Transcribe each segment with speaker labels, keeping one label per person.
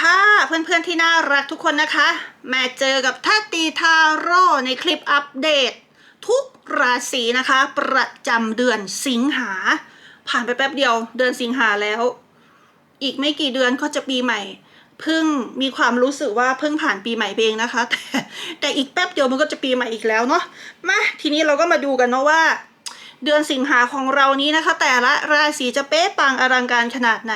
Speaker 1: ค่ะ เพื่อนๆที่น่ารักทุกคนนะคะ แมาเจอกับทัตตีทาโร่ในคลิปอัปเดต ทุกราศีนะคะ ประจำเดือนสิงหา ผ่านไปแป๊บเดียวเดือนสิงหาแล้ว อีกไม่กี่เดือนก็จะปีใหม่เพิ่งมีความรู้สึกว่าเพิ่งผ่านปีใหม่เองนะคะ แต่แต่อีกแป๊บเดียวมันก็จะปีใหม่อีกแล้วเนาะมาทีนี้เราก็มาดูกันเนาะว่า เดือนสิงหาของเรานี้นะคะ แต่ละราศีจะเป๊ะปังอลังการขนาดไหน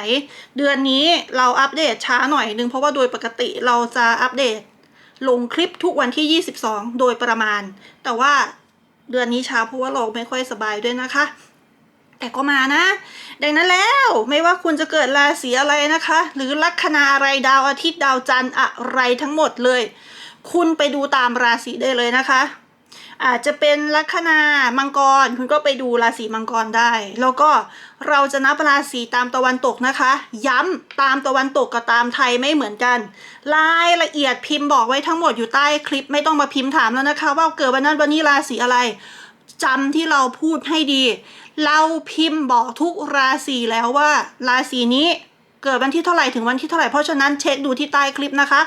Speaker 1: เดือนนี้เราอัปเดตช้าหน่อยนึงเพราะว่าโดยปกติเราจะอัปเดต ลงคลิปทุกวันที่ 22 โดยประมาณ แต่ว่าเดือนนี้ช้าเพราะว่าเราไม่ค่อยสบายด้วยนะคะ แต่ก็มานะ ดังนั้นแล้วไม่ว่าคุณจะเกิดราศีอะไรนะคะ หรือลัคนาอะไรดาวอาทิตย์ดาวจันทร์อะไรทั้งหมดเลย คุณไปดูตามราศีได้เลยนะคะ อาจจะเป็นลัคนามังกร คุณก็ไปดูราศีมังกรได้ แล้วก็เราจะนับราศีตามตะวันตกนะคะ ย้ำตามตะวันตกกับตามไทยไม่เหมือนกัน รายละเอียดพิมพ์บอกไว้ทั้งหมดอยู่ใต้คลิปไม่ต้องมาพิมพ์ถามแล้วนะคะ ว่าเกิดวันนั้นวันนี้ราศีอะไรจำที่เราพูดให้ดี เราพิมพ์บอกทุกราศีแล้วว่า ราศีนี้เกิดวันที่เท่าไหร่ถึงวันที่เท่าไหร่เพราะฉะนั้นเช็คดูที่ใต้คลิปนะคะ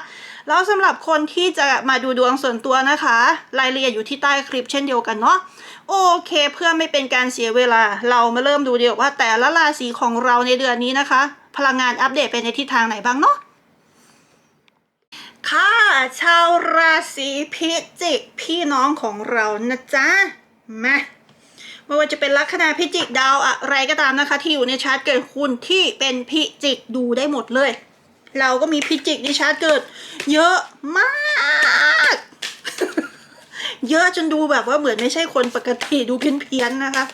Speaker 1: แล้วสำหรับคนที่จะมาดูดวงส่วนตัวนะคะ รายละเอียดอยู่ที่ใต้คลิปเช่นเดียวกันเนาะโอเค เพื่อไม่เป็นการเสียเวลา เรามาเริ่มดูเดียวว่าแต่ละราศีของเราในเดือนนี้นะคะ พลังงานอัปเดตไปในทิศทางไหนบ้างเนาะค่ะชาวราศีพิจิกพี่น้องของเรานะจ๊ะมาไม่ว่าจะเป็นลัคนาพิจิกดาวอะไรก็ตามนะคะ ที่อยู่ในชาร์ตเกิดคุณที่เป็นพิจิกดูได้หมดเลย เราก็มีพิจิกในชาร์ตเกิด เยอะมาก เยอะจนดูแบบว่าเหมือนไม่ใช่คนปกติดูเพี้ยนๆนะคะ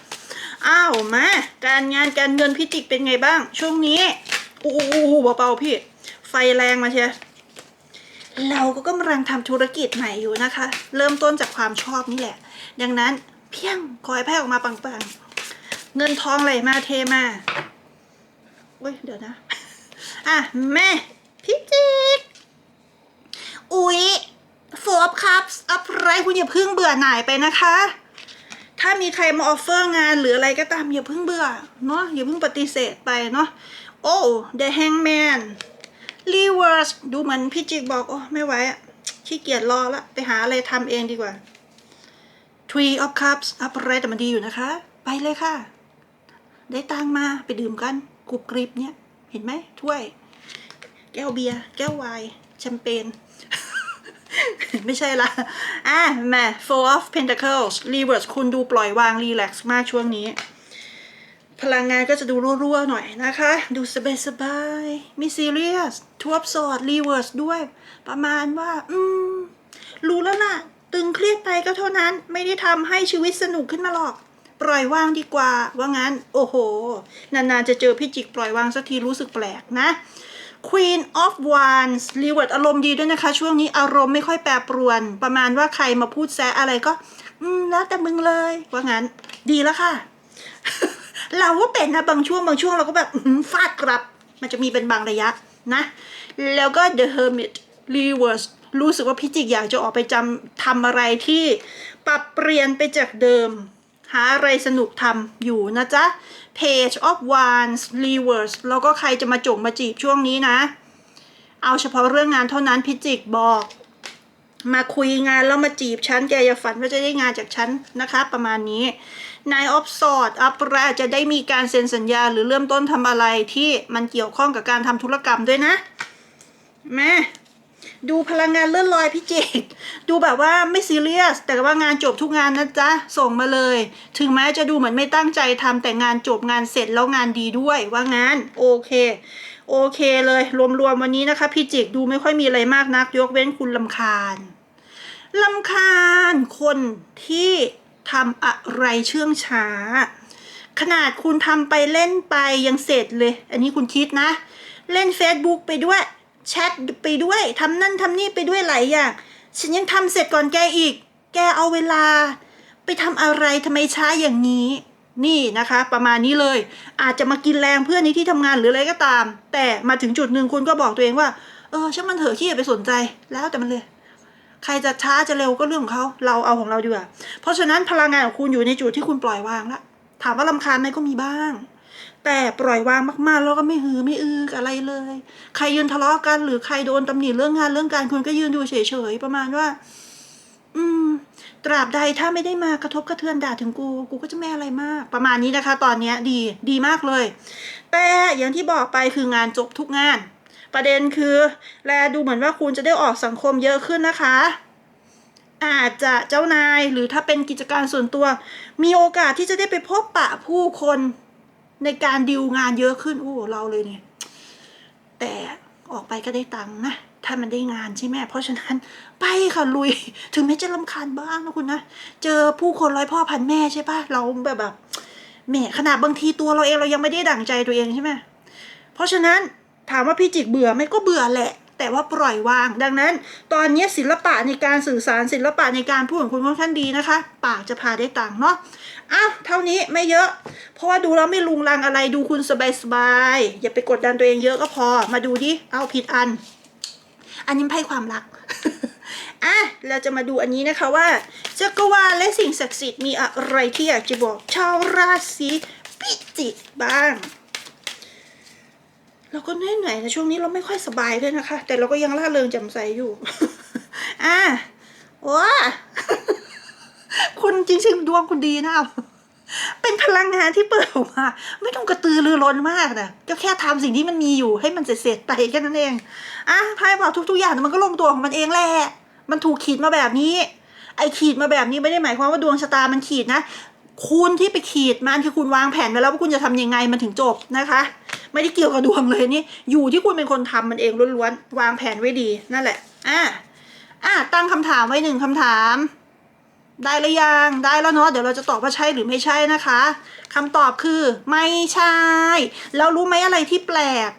Speaker 1: อ้าวมาการงานการเงินพิจิกเป็นไงบ้าง ช่วงนี้อู้หูเบาๆพี่ ไฟแรงมาเชียเราก็กำลังทำธุรกิจใหม่อยู่นะคะ เริ่มต้นจากความชอบนี่แหละ ดังนั้นเพียงคอยแพ้ออกมาปังๆ เงินทองไหลมาเทมาเว้ยเดี๋ยวนะ อะแม่พิจิกอุ๊ยโฟบครับอะไรคุณอย่าเพิ่งเบื่อหน่ายไปนะคะ ถ้ามีใครมาออฟเฟอร์งานหรืออะไรก็ตามอย่าเพิ่งเบื่อเนาะอย่าเพิ่งปฏิเสธไปเนาะโอ้ The Hangman Reverse ดูเหมือนพี่จิกบอก โอ้ไม่ไหวอะขี้เกียจรอละไปหาอะไรทำเองดีกว่า Tree of Cups อะไรแต่มันดีอยู่นะคะ ไปเลยค่ะ ได้ตังมาไปดื่มกันกรุบกริบเนี่ย ห็นไหมถ้วย แก้วเบียร์แก้วไวน์แชมเปญไม่ใช่ละอะมา Four of Pentacles Reverse คุณดูปล่อยวาง รีแลกซ์มากช่วงนี้ พลังงานก็จะดูรั่วๆหน่อยนะคะ ดูสบายๆไม่ซีเรียสทวบสอดรีเวิร์สด้วย ประมาณว่า อืม รู้แล้วล่ะ ตึงเครียดไปก็เท่านั้น ไม่ได้ทำให้ชีวิตสนุกขึ้นมาหรอก ปล่อยวางดีกว่า ว่างั้น โอ้โห นานๆ จะเจอพี่จิกปล่อยวางสักทีรู้สึกแปลกนะ Queen of Wands รีเวิร์ดอารมณ์ดีด้วยนะคะ ช่วงนี้อารมณ์ไม่ค่อยแปรปรวน ประมาณว่าใครมาพูดแซะอะไรก็ อืม แล้วแต่มึงเลย ว่างั้น ดีแล้วค่ะ เราก็เป็นนะ บางช่วงบางช่วงเราก็แบบฟาดกลับ มันจะมีเป็นบางระยะนะ แล้วก็ The Hermit Reverse รู้สึกว่าพิจิกอยากจะออกไปจำทำอะไรที่ปรับเปลี่ยนไปจากเดิม หาอะไรสนุกทำอยู่นะจ๊ะ Page of Wands Reverse แล้วก็ใครจะมาจงมาจีบช่วงนี้นะ เอาเฉพาะเรื่องงานเท่านั้นพิจิกบอก มาคุยงานแล้วมาจีบฉันแกอย่าฝันว่าจะได้งานจากฉันนะคะ ประมาณนี้นายออฟสอดอัปราจะได้มีการเซ็นสัญญาหรือเริ่มต้นทำอะไรที่มันเกี่ยวข้องกับการทำธุรกรรมด้วยนะแม่ ดูพลังงานเลื่อนลอยพี่เจกดูแบบว่าไม่ซีเรียส แต่ว่างานจบทุกงานนะจ๊ะ ส่งมาเลย ถึงแม้จะดูเหมือนไม่ตั้งใจทำแต่งานจบงานเสร็จแล้วงานดีด้วยว่างานโอเค โอเคเลย รวมๆวันนี้นะคะพี่จิกดูไม่ค่อยมีอะไรมากนัก ยกเว้นคุณลำคาญลำคาญคนที่ทำอะไรเชื่องช้า ขนาดคุณทำไปเล่นไปยังเสร็จเลย อันนี้คุณคิดนะ เล่น Facebook ไปด้วย แชทไปด้วยทำนั่นทำนี่ไปด้วยหลายอย่าง ฉันยังทำเสร็จก่อนแกอีก แกเอาเวลา ไปทำอะไรทำไมช้าอย่างนี้ นี่นะคะ ประมาณนี้เลย อาจจะมากินแรงเพื่อนในที่ทำงานหรืออะไรก็ตาม แต่มาถึงจุดหนึ่งคุณก็บอกตัวเองว่า เออช่างมันเถอะขี้อย่าไปสนใจแล้วแต่มันเลยใครจะช้าจะเร็วก็เรื่องของเขาเราเอาของเราดีกว่าเพราะฉะนั้นพลังงานของคุณอยู่ในจุดที่คุณปล่อยวางละถามว่าลำคาญไหมก็มีบ้าง แต่ปล่อยวางมากๆ แล้วก็ไม่ฮือไม่อืออะไรเลย ใครยืนทะเลาะกัน หรือใครโดนตำหนิเรื่องงานเรื่องการคุณก็ยืนดูเฉยๆประมาณว่า อืม ตราบใดถ้าไม่ได้มากระทบกระเทือนด่าถึงกู กูก็จะไม่อะไรมาก ประมาณนี้นะคะ ตอนเนี้ยดีดีมากเลย แต่อย่างที่บอกไปคืองานจบทุกงาน ประเด็นคือ แลดูเหมือนว่าคุณจะได้ออกสังคมเยอะขึ้นนะคะอาจจะเจ้านายหรือถ้าเป็นกิจการส่วนตัว มีโอกาสที่จะได้ไปพบปะผู้คน ในการดิวงานเยอะขึ้นโอ้เราเลยเนี่ย แต่ออกไปก็ได้ตังค์นะถ้ามันได้งานใช่ไหมเพราะฉะนั้นไปค่ะลุย ถึงแม้จะลำคาญบ้างนะคุณนะ เจอผู้คนร้อยพ่อพันแม่ใช่ปะเราแบบแบบแหมขนาดบางทีตัวเราเองเรายังไม่ได้ดั่งใจตัวเองใช่ไหมเพราะฉะนั้นถามว่าพี่จิกเบื่อไหมก็เบื่อแหละ แต่ว่าปล่อยวาง ดังนั้น ตอนนี้ศิลปะในการสื่อสารศิลปะในการพูดของคุณค่อนข้างดีนะคะ ปากจะพาได้ตังเนาะ อ้าวเท่านี้ไม่เยอะ เพราะว่าดูแล้วไม่ลุงลังอะไรดูคุณสบายๆอย่าไปกดดันตัวเองเยอะก็พอ มาดูดิเอาผิดอัน อันนี้ไพ่ความรักอะเราจะมาดูอันนี้นะคะว่าจักรวาลและสิ่งศักดิ์สิทธิ์มีอะไรที่อยากจะบอกชาวราศีพิจิกบ้างเราก็เหนื่อยๆนะช่วงนี้เราไม่ค่อยสบายด้วยนะคะ แต่เราก็ยังร่าเริงแจ่มใสอยู่ อะว้า คุณจริงๆดวงคุณดีนะเป็นพลังงานที่เปิดออกมา ไม่ต้องกระตือรือร้นมากนะก็แค่ทำสิ่งที่มันมีอยู่ให้มันเสร็จๆไปแค่นั้นเองอะไพ่บอกทุกๆอย่างมันก็ลงตัวของมันเองแหละมันถูกขีดมาแบบนี้ ไอขีดมาแบบนี้ไม่ได้หมายความว่าดวงชะตามันขีดนะคุณที่ไปขีดมันคือคุณวางแผนไว้แล้วว่าคุณจะทำยังไงมันถึงจบนะคะ ไม่ได้เกี่ยวกับดวงเลยนี่อยู่ที่คุณเป็นคนทำมันเองล้วนๆวางแผนไว้ดีนั่นแหละอะอะตั้งคำถามไว้หนึ่งคำถาม ได้หรือยังได้แล้วเนาะเดี๋ยวเราจะตอบว่าใช่หรือไม่ใช่นะคะคำตอบคือ ไม่ใช่ แล้วรู้ไหมอะไรที่แปลก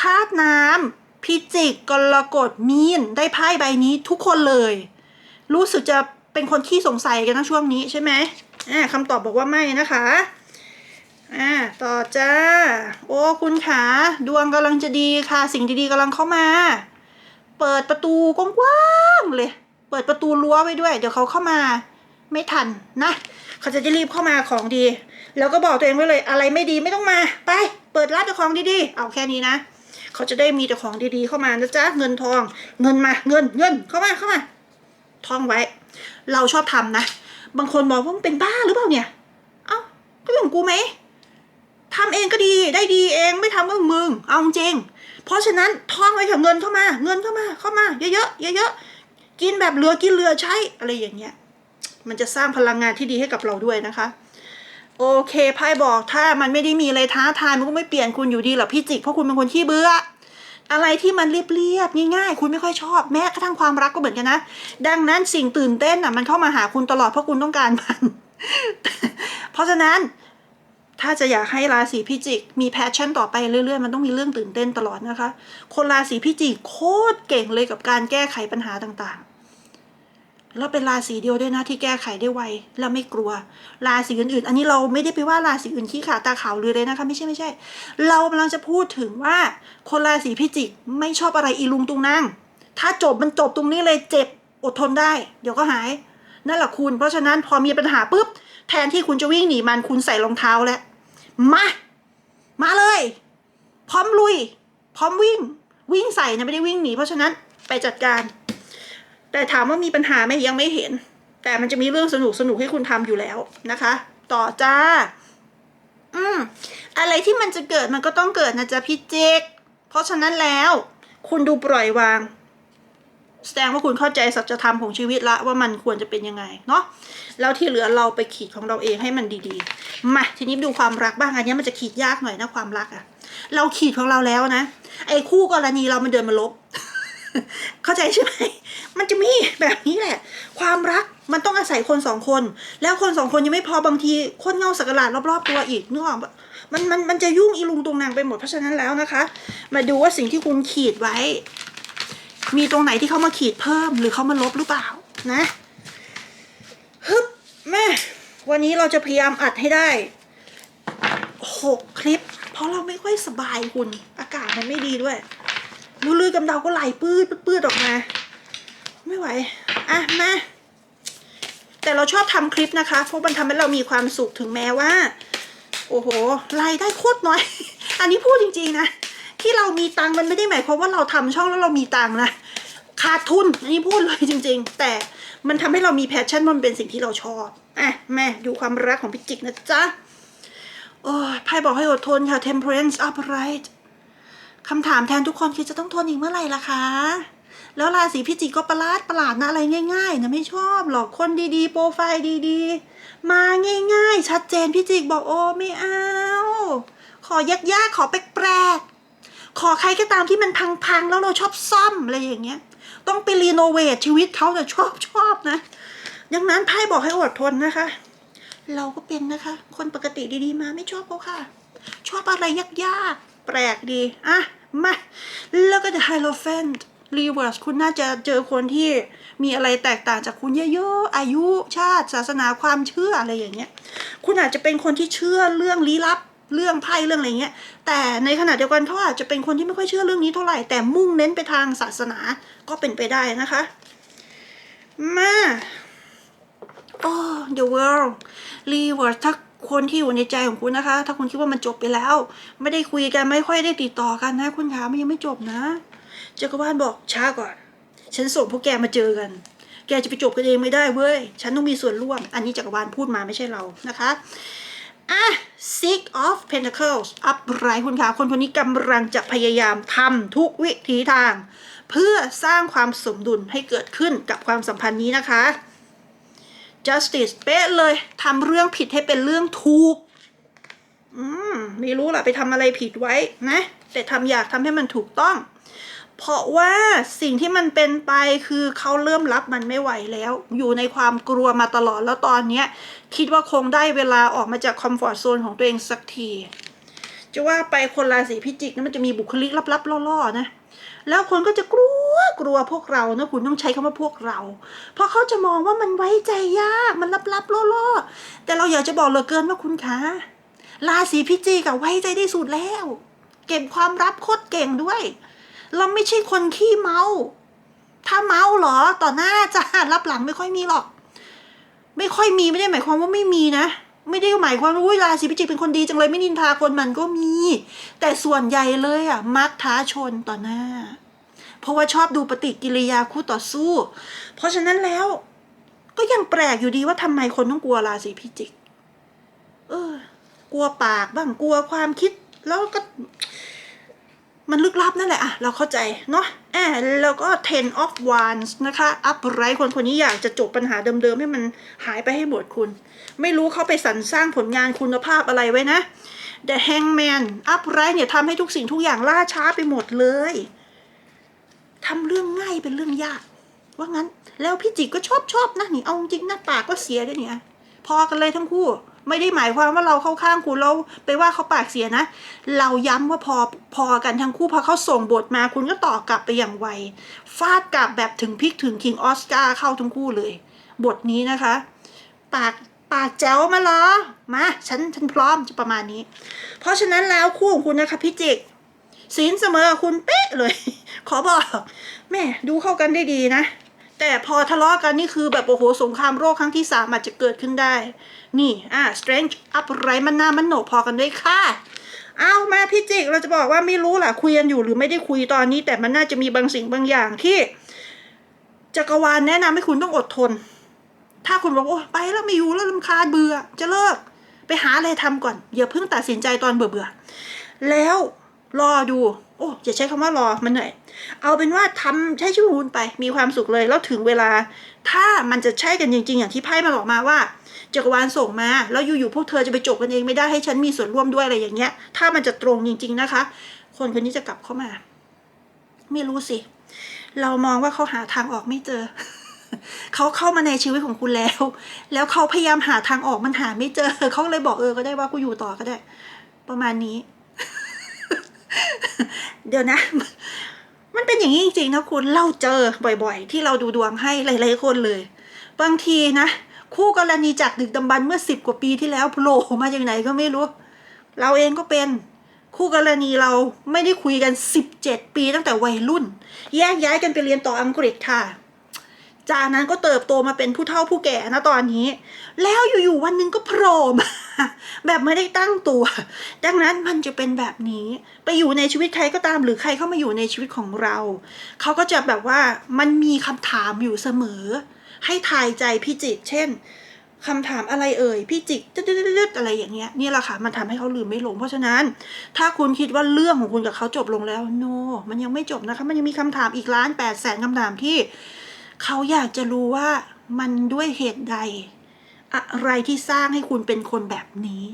Speaker 1: ธาตุน้ำพิจิกกรกฎมีนได้ไพ่ใบนี้ทุกคนเลย รู้สึกจะเป็นคนขี้สงสัยกันนะช่วงนี้ใช่ไหมอ่าคำตอบบอกว่าไม่นะคะอ่าต่อจ้า โอ้คุณขาดวงกำลังจะดีค่ะ สิ่งดีๆกำลังเข้ามา เปิดประตูกว้างๆเลย เปิดประตูรั้วไว้ด้วย เดี๋ยวเขาเข้ามา ไม่ทันนะเขาจะรีบเข้ามาของดี แล้วก็บอกตัวเองไว้เลยอะไรไม่ดีไม่ต้องมา ไป เปิดรับแต่ของดีๆ เอาแค่นี้นะเขาจะได้มีแต่ของดีๆเข้ามานะจ๊ะเงินทอง เงินมาเงินเงินเข้ามาเข้ามาท่องไว้ เราชอบทำนะ บางคนบอกว่ามึงเป็นบ้าหรือเปล่าเนี่ย เอ้าก็เรื่องของกูไหมทำเองก็ดีได้ดีเองไม่ทำก็มึงเอาจริง เพราะฉะนั้นท่องไว้เถอะเงินเข้ามา เงินเข้ามาเข้ามา เยอะๆเยอะๆกินแบบเหลือกินเหลือใช้อะไรอย่างเงี้ย มันจะสร้างพลังงานที่ดีให้กับเราด้วยนะคะ โอเคไพ่บอกถ้ามันไม่ได้มีอะไรท้าทายมันก็ไม่เปลี่ยนคุณอยู่ดีหรอกพี่จิกเพราะคุณเป็นคนขี้เบื่ออะไรที่มันเรียบๆง่ายๆ คุณไม่ค่อยชอบแม้กระทั่งความรักก็เหมือนกันนะ ดังนั้นสิ่งตื่นเต้นอะมันเข้ามาหาคุณตลอดเพราะคุณต้องการมัน เพราะฉะนั้นถ้าจะอยากให้ราศีพิจิก มีแพชชั่นต่อไปเรื่อยๆ มันต้องมีเรื่องตื่นเต้นตลอดนะคะ คนราศีพิจิกโคตรเก่งเลยกับการแก้ไขปัญหาต่างๆ แล้วเป็นราศีเดียวด้วยนะที่แก้ไขได้ไวและไม่กลัว ราศีอื่นๆ อันนี้เราไม่ได้ไปว่าราศีอื่นขี้ขาตาขาวเลยเลยนะคะ ไม่ใช่ไม่ใช่ เรากำลังจะพูดถึงว่า คนราศีพิจิกไม่ชอบอะไรอีลุงตุงนั่งถ้าจบมันจบตรงนี้เลยเจ็บอดทนได้ เดี๋ยวก็หาย นั่นแหละคุณ เพราะฉะนั้นพอมีปัญหาปุ๊บ แทนที่คุณจะวิ่งหนีมันคุณใส่รองเท้าแล้วมามาเลย พร้อมลุย พร้อมวิ่ง วิ่งใส่นะไม่ได้วิ่งหนีเพราะฉะนั้นไปจัดการ แต่ถามว่ามีปัญหาไหมยังไม่เห็น แต่มันจะมีเรื่องสนุกสนุกให้คุณทำอยู่แล้วนะคะ ต่อจ้า อืม อะไรที่มันจะเกิดมันก็ต้องเกิดนะจ๊ะพี่เจกเพราะฉะนั้นแล้ว คุณดูปล่อยวาง แสดงว่าคุณเข้าใจสัจธรรมของชีวิตละว่ามันควรจะเป็นยังไงเนาะแล้วที่เหลือเราไปขีดของเราเองให้มันดีๆ มาทีนี้ดูความรักบ้างอันนี้มันจะขีดยากหน่อยนะความรักอะเราขีดของเราแล้วนะไอ้คู่กรณีเรามันเดินมาลบ เข้าใจใช่ไหม มันจะมีแบบนี้แหละ ความรักมันต้องอาศัยคนสองคน แล้วคนสองคนยังไม่พอบางทีคนเงาสักการะรอบๆตัวอีกนึกออกปะมันมันมันจะยุ่งอีลุงตุงนางไปหมดเพราะฉะนั้นแล้วนะคะ มาดูว่าสิ่งที่คุณขีดไว้ มีตรงไหนที่เขามาขีดเพิ่มหรือเขามาลบหรือเปล่านะฮึบแม่วันนี้เราจะพยายามอัดให้ได้หกคลิป เพราะเราไม่ค่อยสบายคุณ อากาศมันไม่ดีด้วย รูลือกำเดาก็ไหลปื้ดปื้ดออกมา ไม่ไหว อะมาแต่เราชอบทำคลิปนะคะเพราะมันทำให้เรามีความสุขถึงแม้ว่า โอ้โหรายได้โคตรน้อย อันนี้พูดจริงๆนะที่เรามีตังมันไม่ได้หมายความว่าเราทำช่องแล้วเรามีตังนะขาดทุนอันนี้พูดเลยจริง ๆ แต่มันทำให้เรามีแพชชั่นมันเป็นสิ่งที่เราชอบอะแม่ดูความรักของพี่จิกนะจ๊ะโอ้ยไพ่บอกให้อดทนค่ะ temperance upright คำถามแทนทุกคนคือจะต้องทนอีกเมื่อไหร่ล่ะคะ แล้วราศีพิจิกก็ประหลาดประหลาดนะอะไรง่ายๆนะไม่ชอบหรอกคนดีๆ โปรไฟล์ดีๆ มาง่ายๆ ชัดเจนพิจิกบอกโอ้ไม่เอา ขอยากๆขอแปลกๆขอใครก็ตามที่มันพังๆ แล้วเราชอบซ่อมอะไรอย่างเงี้ย ต้องไปรีโนเวทชีวิตเขาแต่ชอบชอบนะดังนั้นไพ่บอกให้อดทนนะคะ เราก็เป็นนะคะ คนปกติดีๆมาไม่ชอบเขาค่ะ ชอบอะไรยากๆ ปลกดีอะมาแล้วก็ The Hierophant Reverse คุณน่าจะเจอคนที่มีอะไรแตกต่างจากคุณเยอะๆ อายุชาติ ศาสนาความเชื่ออะไรอย่างเงี้ย คุณอาจจะเป็นคนที่เชื่อเรื่องลี้ลับเรื่องไพ่เรื่องอะไรเงี้ย แต่ในขณะเดียวกันเขาอาจจะเป็นคนที่ไม่ค่อยเชื่อเรื่องนี้เท่าไหร่ แต่มุ่งเน้นไปทางศาสนาก็เป็นไปได้นะคะ มาโอ้ the world reverse ถ้า คนที่อยู่ในใจของคุณนะคะ ถ้าคุณคิดว่ามันจบไปแล้ว ไม่ได้คุยกันไม่ค่อยได้ติดต่อกันนะ คุณขามันยังไม่จบนะจักรวาลบอกช้าก่อน ฉันส่งพวกแกมาเจอกัน แกจะไปจบกันเองไม่ได้เว้ย ฉันต้องมีส่วนร่วม อันนี้จักรวาลพูดมาไม่ใช่เรานะคะอะ Six of Pentacles อัพไรคุณขาคนคนนี้กำลังจะพยายามทำทุกวิถีทาง เพื่อสร้างความสมดุลให้เกิดขึ้นกับความสัมพันธ์นี้นะคะ justice เป๊ะเลยทำเรื่องผิดให้เป็นเรื่องถูก อืม ไม่รู้ล่ะไปทำอะไรผิดไว้นะ แต่ทำอยากทำให้มันถูกต้อง เพราะว่าสิ่งที่มันเป็นไปคือเขาเริ่มรับมันไม่ไหวแล้ว อยู่ในความกลัวมาตลอดแล้วตอนนี้คิดว่าคงได้เวลาออกมาจากคอมฟอร์ทโซนของตัวเองสักที จะว่าไปคนราศีพิจิกนี่มันจะมีบุคลิกลับๆล่อๆนะ แล้วคนก็จะกลัวกลัวพวกเรานะคุณต้องใช้คำว่าพวกเรา เพราะเขาจะมองว่ามันไว้ใจยากมันลับๆล่อๆแต่เราอยากจะบอกเหลือเกินว่าคุณคะราศีพิจิกอะไว้ใจได้สุดแล้ว เก็บความลับโคตรเก่งด้วย เราไม่ใช่คนขี้เมา ถ้าเมาเหรอต่อหน้าจะรับหลังไม่ค่อยมีหรอก ไม่ค่อยมีไม่ได้หมายความว่าไม่มีนะไม่ได้หมายความว่าราศีพิจิกเป็นคนดีจังเลยไม่นินทาคนมันก็มี แต่ส่วนใหญ่เลยอะมักท้าชนต่อหน้า เพราะว่าชอบดูปฏิกิริยาคู่ต่อสู้ เพราะฉะนั้นแล้ว ก็ยังแปลกอยู่ดีว่าทำไมคนต้องกลัวราศีพิจิก เออ กลัวปากบ้างกลัวความคิด แล้วก็ มันลึกลับนั่นแหละอะเราเข้าใจเนาะแอบแล้วก็ ten of wands นะคะ อัพไรคนคนนี้อยากจะจบปัญหาเดิมๆ ให้มันหายไปให้หมดคุณ ไม่รู้เขาไปสรรสร้างผลงานคุณภาพอะไรไว้นะ The hangman อัพไรเนี่ยทำให้ทุกสิ่งทุกอย่างล่าช้าไปหมดเลย ทำเรื่องง่ายเป็นเรื่องยาก ว่างั้น แล้วพี่จิกก็ชอบชอบนะนี่เอาจริงหนะปากก็เสียด้วยเนี่ย พอกันเลยทั้งคู่ ไม่ได้หมายความว่าเราเข้าข้างคุณเราไปว่าเขาปากเสียนะ เราย้ำว่าพอพอกันทั้งคู่พอเขาส่งบทมาคุณก็ต่อกลับไปอย่างไวฟาดกลับแบบถึงพริกถึงคิงออสการ์เข้าทั้งคู่เลย บทนี้นะคะ ปากปากแจ๋วมาเหรอ มา ฉันฉันพร้อมจะประมาณนี้ เพราะฉะนั้นแล้วคู่ของคุณนะคะพี่จิก ศีลเสมอคุณเป๊ะเลย ขอบอกแม่ดูเข้ากันได้ดีนะ แต่พอทะเลาะกันนี่คือแบบโอ้โหสงครามโรคครั้งที่สามอาจจะเกิดขึ้นได้ นี่อะ strength up ไรมันหน้ามันโหนกพอกันด้วยค่ะเอามาพี่จิกเราจะบอกว่าไม่รู้ล่ะคุยกันอยู่หรือไม่ได้คุยตอนนี้ แต่มันน่าจะมีบางสิ่งบางอย่างที่จักรวาลแนะนำให้คุณต้องอดทน ถ้าคุณบอกโอ้ไปแล้วไม่อยู่แล้วลำคาญเบื่อ จะเลิก ไปหาอะไรทำก่อนอย่าเพิ่งตัดสินใจตอนเบื่อเบื่อแล้ว รอดู โอ้อย่าใช้คำว่ารอมันเหนื่อย เอาเป็นว่าทำใช้ชีวิตของคุณไป มีความสุขเลย แล้วถึงเวลา ถ้ามันจะใช่กันจริง ๆ อย่างที่ไพ่มาบอกมาว่าจักรวาลส่งมา แล้วอยู่ๆพวกเธอจะไปจบกันเองไม่ได้ให้ฉันมีส่วนร่วมด้วยอะไรอย่างเงี้ย ถ้ามันจะตรงจริง ๆนะคะ คนคนนี้จะกลับเข้ามา ไม่รู้สิ เรามองว่าเขาหาทางออกไม่เจอ เขาเข้ามาในชีวิตของคุณแล้ว แล้วเขาพยายามหาทางออกมันหาไม่เจอ เขาเลยบอกเออก็ได้ว่ากูอยู่ต่อก็ได้ ประมาณนี้ เดี๋ยวนะ มันเป็นอย่างนี้จริงๆนะคุณเล่าเจอบ่อยๆ ที่เราดูดวงให้หลายๆคนเลย บางทีนะ คู่กรณีจากดึกดำบรรพ์เมื่อสิบกว่าปีที่แล้วโผล่มาจากไหนก็ไม่รู้ เราเองก็เป็นคู่กรณีเราไม่ได้คุยกันสิบเจ็ดปีตั้งแต่วัยรุ่น แยกย้ายกันไปเรียนต่ออังกฤษค่ะ จากนั้นก็เติบโตมาเป็นผู้เฒ่าผู้แก่นะตอนนี้ แล้วอยู่ๆวันหนึ่งก็โผล่มาแบบไม่ได้ตั้งตัว ดังนั้นมันจะเป็นแบบนี้ ไปอยู่ในชีวิตใครก็ตามหรือใครเข้ามาอยู่ในชีวิตของเรา เขาก็จะแบบว่ามันมีคำถามอยู่เสมอ ให้ทายใจพี่จิต เช่นคำถามอะไรเอ่ยพี่จิกตึ๊ดๆๆอะไรอย่างเงี้ยนี่แหละค่ะมันทำให้เขาลืมไม่ลง เพราะฉะนั้น ถ้าคุณคิดว่าเรื่องของคุณกับเขาจบลงแล้วโนมันยังไม่จบนะคะ มันยังมีคำถามอีกล้านแปดแสนคำถามที่ เขาอยากจะรู้ว่ามันด้วยเหตุใด อะไรที่สร้างให้คุณเป็นคนแบบนี้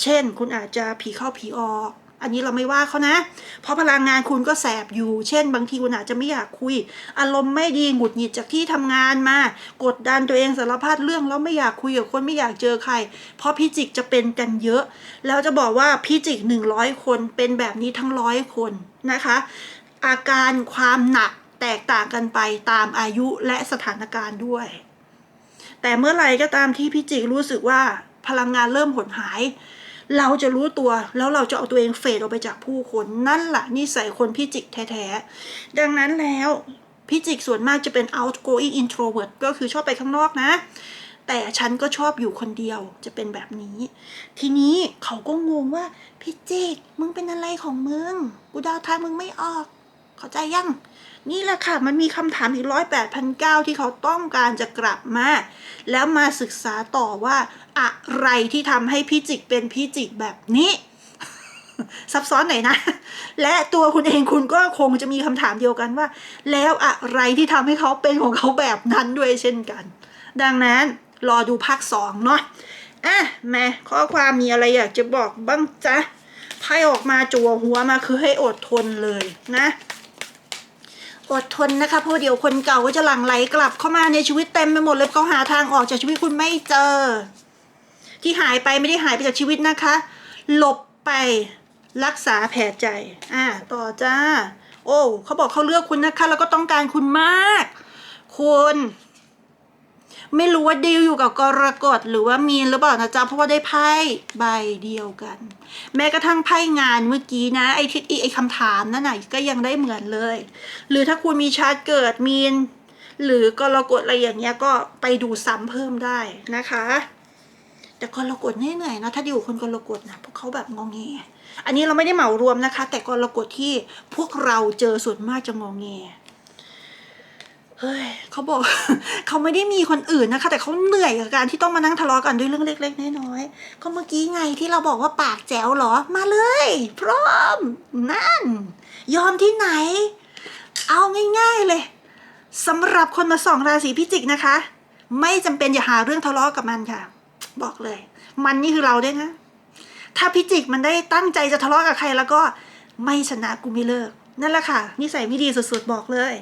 Speaker 1: เช่น คุณอาจจะผีเข้าผีออก อันนี้เราไม่ว่าเขานะ เพราะพลังงานคุณก็แสบอยู่ เช่น บางทีคุณอาจจะไม่อยากคุย อารมณ์ไม่ดีหงุดหงิดจากที่ทำงานมา กดดันตัวเองสารพัดเรื่องแล้วไม่อยากคุยกับคนไม่อยากเจอใคร เพราะพิจิกจะเป็นกันเยอะ แล้วจะบอกว่าพิจิกหนึ่งร้อยคนเป็นแบบนี้ทั้งร้อยคนนะคะ อาการความหนัก แตกต่างกันไปตามอายุและสถานการณ์ด้วย แต่เมื่อไรก็ตามที่พิจิกรู้สึกว่าพลังงานเริ่มหดหาย เราจะรู้ตัวแล้วเราจะเอาตัวเองเฟดออกไปจากผู้คนนั่นแหละนิสัยคนพิจิกแท้ๆ ดังนั้นแล้วพิจิกส่วนมากจะเป็น outgoing introvert ก็คือชอบไปข้างนอกนะ แต่ฉันก็ชอบอยู่คนเดียวจะเป็นแบบนี้ ทีนี้เขาก็งงว่าพิจิกมึงเป็นอะไรของมึง กูเดาวทางมึงไม่ออก เข้าใจยัง นี่แหละค่ะ มันมีคำถามอีกร้อยแปดพันเก้าที่เขาต้องการจะกลับมา แล้วมาศึกษาต่อว่า อะไรที่ทำให้พิจิกเป็นพิจิกแบบนี้ซับซ้อนหน่อยนะ และตัวคุณเองคุณก็คงจะมีคำถามเดียวกันว่า แล้วอะไรที่ทำให้เขาเป็นของเขาแบบนั้นด้วยเช่นกัน ดังนั้นรอดูภาคสองเนาะอะแม่ข้อความมีอะไรอยากจะบอกบ้างจ๊ะไพ่ออกมาจั่วหัวมาคือให้อดทนเลยนะ อดทนนะคะเพราะเดี๋ยวคนเก่าก็จะหลั่งไหลกลับเข้ามาในชีวิตเต็มไปหมดเลยเขาหาทางออกจากชีวิตคุณไม่เจอ ที่หายไปไม่ได้หายไปจากชีวิตนะคะ หลบไปรักษาแผลใจ อ่า ต่อจ้า โอ้เขาบอกเขาเลือกคุณนะคะ แล้วก็ต้องการคุณมาก คุณ ไม่รู้ว่าดีลอยู่กับกรกฎหรือว่ามีนหรือเปล่านะจ๊ะเพราะว่าได้ไพ่ใบเดียวกัน แม้กระทั่งไพ่งานเมื่อกี้นะ ไอ้ที่ไอ้คำถามนั่นน่ะก็ยังได้เหมือนเลย หรือถ้าคุณมีชาร์ตเกิดมีน หรือกรกฎอะไรอย่างเงี้ยก็ไปดูซ้ำเพิ่มได้นะคะแต่กรกฎเหนื่อยๆนะถ้าดีลคนกรกฎนะพวกเขาแบบงองแงอันนี้เราไม่ได้เหมารวมนะคะ แต่กรกฎที่พวกเราเจอส่วนมากจะงองแง เฮ้ยเขาบอก เขาไม่ได้มีคนอื่นนะคะ แต่เขาเหนื่อยกับการที่ต้องมานั่งทะเลาะกันด้วยเรื่องเล็กๆน้อยๆก็เมื่อกี้ไงที่เราบอกว่าปากแจ๋วเหรอ มาเลย พร้อม นั่น ยอมที่ไหน เอาง่าย ๆเลยสำหรับคนมาส่องราศีพิจิกนะคะ ไม่จำเป็นอย่าหาเรื่องทะเลาะกับมันค่ะ บอกเลย มันนี่คือเราด้วยนะ ถ้าพิจิกมันได้ตั้งใจจะทะเลาะกับใครแล้วก็ไม่ชนะกูไม่เลิก นั่นแหละค่ะนิสัยไม่ดีสุดๆบอกเลย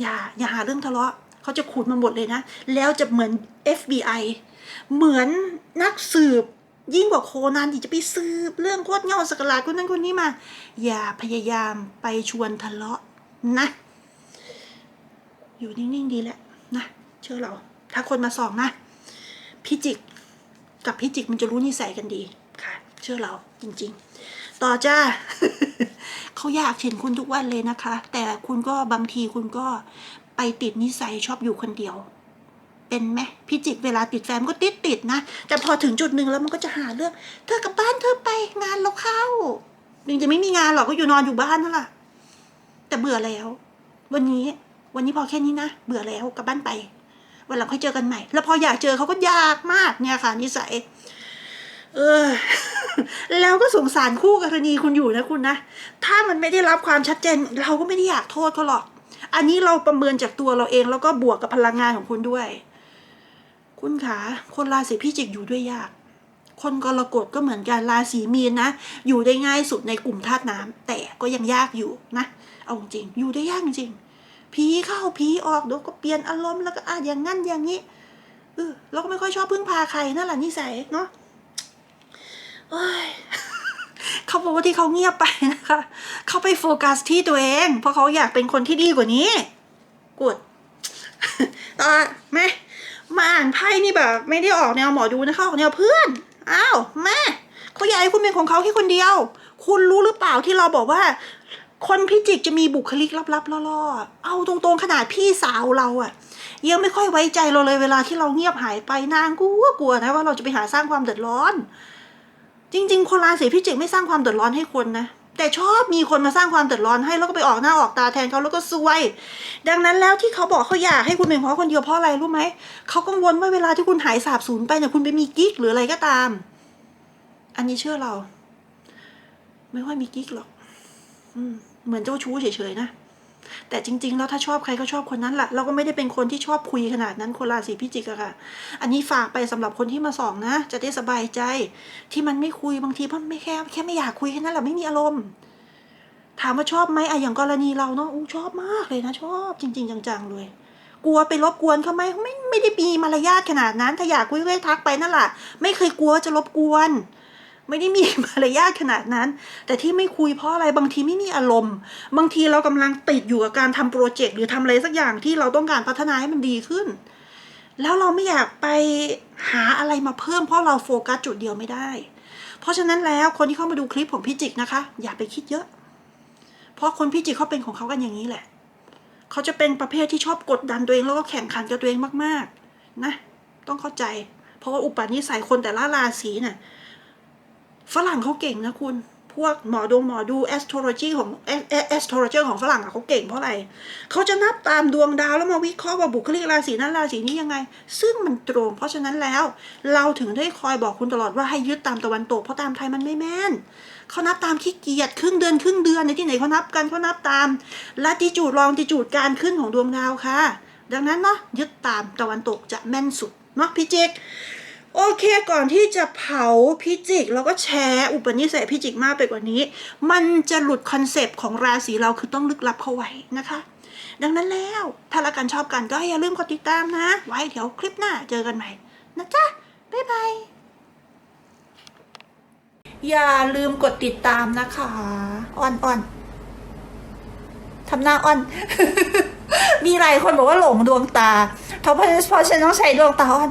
Speaker 1: อย่าอย่าหาเรื่องทะเลาะเขาจะขูดมันหมดเลยนะ แล้วจะเหมือน FBI เหมือนนักสืบยิ่งกว่าโคนันที่จะไปสืบเรื่องโคตรเงาสกลาดคนนั้นคนนี้มา อย่าพยายามไปชวนทะเลาะนะ อยู่นิ่งๆดีแหละนะเชื่อเรา ถ้าคนมาส่องนะพิจิกกับพิจิกมันจะรู้นิสัยกันดีค่ะ เชื่อเราจริง ๆ ต่อจ้า เขาอยากเห็นคุณทุกวันเลยนะคะ แต่คุณก็บางทีคุณก็ไปติดนิสัยชอบอยู่คนเดียว เป็นไหมพิจิกเวลาติดแฟนมันก็ติดติดนะ แต่พอถึงจุดหนึ่งแล้วมันก็จะหาเรื่อง เธอกลับบ้านเธอไปงานเราเข้าจริงๆไม่มีงานหรอกก็อยู่นอนอยู่บ้านนั่นแหละแต่เบื่อแล้ว วันนี้วันนี้พอแค่นี้นะเบื่อแล้วกลับบ้านไปวันหลังค่อยเจอกันใหม่ แล้วพออยากเจอเขาก็ยากมากเนี่ยค่ะนิสัย เออ แล้วก็สงสารคู่กรณีคุณอยู่นะคุณนะ ถ้ามันไม่ได้รับความชัดเจน เราก็ไม่ได้อยากโทษเขาหรอก อันนี้เราประเมินจากตัวเราเองแล้วก็บวกกับพลังงานของคุณด้วย คุณคะคนราศีพิจิกอยู่ด้วยยาก คนกรกฎก็เหมือนกันราศีมีนนะ อยู่ได้ง่ายสุดในกลุ่มธาตุน้ำแต่ก็ยังยากอยู่นะ เอาจริง อยู่ได้ยากจริงผีเข้าผีออกเดี๋ยวก็เปลี่ยนอารมณ์แล้วก็อะอย่างงั้นอย่างนี้เออเราก็ไม่ค่อยชอบพึ่งพาใครนั่นแหละนิสัยเนาะ เขาบอกว่าที่เขาเงียบไปนะคะ เขาไปโฟกัสที่ตัวเอง เพราะเขาอยากเป็นคนที่ดีกว่านี้กดต่อแม่มาอ่านไพ่นี่แบบ ไม่ได้ออกแนวหมอดูนะคะออกแนวเพื่อน อ้าวแม่เขาอยากให้คุณเป็นของเขาแค่คนเดียว คุณรู้หรือเปล่าที่เราบอกว่า คนพิจิกจะมีบุคลิกลับๆล่อๆ เอาตรงๆขนาดพี่สาวเราอะยังไม่ค่อยไว้ใจเราเลยเวลาที่เราเงียบหายไปนางกลัวกลัวนะว่าเราจะไปหาสร้างความเดือดร้อน จริง ๆ คนราศีพิจิกไม่สร้างความเดือดร้อนให้คนนะ แต่ชอบมีคนมาสร้างความเดือดร้อนให้แล้วก็ไปออกหน้าออกตาแทนเขาแล้วก็ซวย ดังนั้นแล้วที่เขาบอกเขาอยากให้คุณเป็นเพราะคนเดียวเพราะอะไรรู้ไหมเขากังวลว่าเวลาที่คุณหายสาบสูญไปเนี่ยคุณไปมีกิ๊กหรืออะไรก็ตาม อันนี้เชื่อเรา ไม่ค่อยมีกิ๊กหรอก อืมเหมือนเจ้าชู้เฉยๆนะ แต่จริง ๆ แล้วถ้าชอบใครก็ชอบคนนั้นแหละเราก็ไม่ได้เป็นคนที่ชอบคุยขนาดนั้นคนราศีพิจิกอะค่ะ อันนี้ฝากไปสำหรับคนที่มาส่องนะ จะได้สบายใจ ที่มันไม่คุยบางทีเพราะไม่แค่แค่ไม่อยากคุยแค่นั้นแหละไม่มีอารมณ์ ถามว่าชอบไหมอะอย่างกรณีเราเนาะอู้ชอบมากเลยนะชอบ จริง ๆ จังๆเลยกลัวไปรบกวนเขาไหมไม่ไม่ได้มีมารยาทขนาดนั้น ถ้าอยากคุยก็ทักไปนั่นแหละไม่เคยกลัวจะรบกวน ไม่ได้มีมารยาทขนาดนั้น แต่ที่ไม่คุยเพราะอะไรบางทีไม่มีอารมณ์ บางทีเรากำลังติดอยู่กับการทำโปรเจกต์หรือทำอะไรสักอย่างที่เราต้องการพัฒนาให้มันดีขึ้น แล้วเราไม่อยากไปหาอะไรมาเพิ่มเพราะเราโฟกัสจุดเดียวไม่ได้ เพราะฉะนั้นแล้วคนที่เข้ามาดูคลิปของพี่จิกนะคะ อย่าไปคิดเยอะ เพราะคนพี่จิกเขาเป็นของเขากันอย่างนี้แหละ เขาจะเป็นประเภทที่ชอบกดดันตัวเองแล้วก็แข่งขันกับตัวเองมากๆ นะ ต้องเข้าใจ เพราะว่าอุปนิสัยคนแต่ละราศีน่ะ ฝรั่งเขาเก่งนะคุณ พวกหมอดวงหมอดู astrology ของ astrologer ของฝรั่งอะเขาเก่งเพราะอะไรเขาจะนับตามดวงดาวแล้วมาวิเคราะห์ว่าบุคลิกราศีนั้นราศีนี้ยังไง ซึ่งมันตรง เพราะฉะนั้นแล้ว เราถึงได้คอยบอกคุณตลอดว่าให้ยึดตามตะวันตกเพราะตามไทยมันไม่แม่นเขานับตามขี้เกียจครึ่งเดือนครึ่งเดือนในที่ไหนเขานับกันเขานับตามลัติจูดลองติจูดการขึ้นของดวงดาวค่ะ ดังนั้นเนาะยึดตามตะวันตกจะแม่นสุดเนาะพี่เจก โอเคก่อนที่จะเผาพิจิก แล้วก็แชร์อุปนิสัยพิจิกมากไปกว่านี้ มันจะหลุดคอนเซปต์ของราศีเราคือต้องลึกลับเข้าไว้นะคะ ดังนั้นแล้ว ถ้าละกันชอบกันก็อย่าลืมกดติดตามนะ ไว้เดี๋ยวคลิปหน้าเจอกันใหม่นะจ๊ะ บ๊ายบาย อย่าลืมกดติดตามนะคะอ่อนอ่อนทำหน้าอ่อน มีหลายคนบอกว่าหลงดวงตาเพราะเพราะฉันต้องใช้ดวงตาอ่อน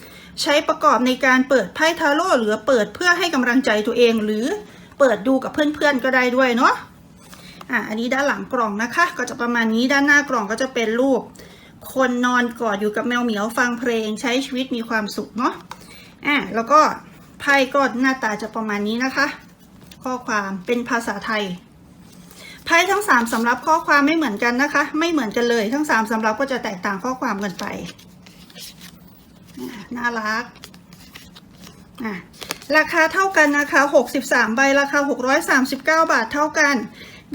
Speaker 1: ใช้ประกอบในการเปิดไพ่ทาโร่หรือเปิดเพื่อให้กำลังใจตัวเอง หรือเปิดดูกับเพื่อนๆก็ได้ด้วยเนาะอะอันนี้ด้านหลังกล่องนะคะ ก็จะประมาณนี้ด้านหน้ากล่องก็จะเป็นรูป คนนอนกอดอยู่กับแมวเหมียวฟังเพลงใช้ชีวิตมีความสุขเนาะอะแล้วก็ไพ่ก็หน้าตาจะประมาณนี้นะคะ ข้อความเป็นภาษาไทยไพ่ทั้งสามสำรับข้อความไม่เหมือนกันนะคะ ไม่เหมือนกันเลยทั้งสามสำรับก็จะแตกต่างข้อความกันไป น่ารักอะราคาเท่ากันนะคะ 63 ใบราคา 639 บาทเท่ากัน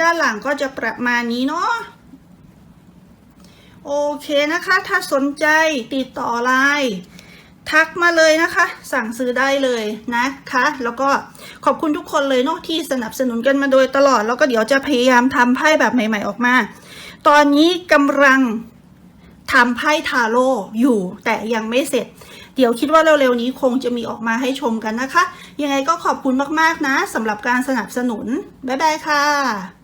Speaker 1: ด้านหลังก็จะประมาณนี้เนาะโอเคนะคะ ถ้าสนใจติดต่อไลน์ทักมาเลยนะคะ สั่งซื้อได้เลยนะคะ แล้วก็ขอบคุณทุกคนเลยเนาะที่สนับสนุนกันมาโดยตลอด แล้วก็เดี๋ยวจะพยายามทำไพ่แบบใหม่ ๆออกมา ตอนนี้กำลังทำไพ่ทาโร่อยู่แต่ยังไม่เสร็จ เดี๋ยวคิดว่าเร็วๆนี้คงจะมีออกมาให้ชมกันนะคะ ยังไงก็ขอบคุณมากๆนะสำหรับการสนับสนุน บ๊ายบายค่ะ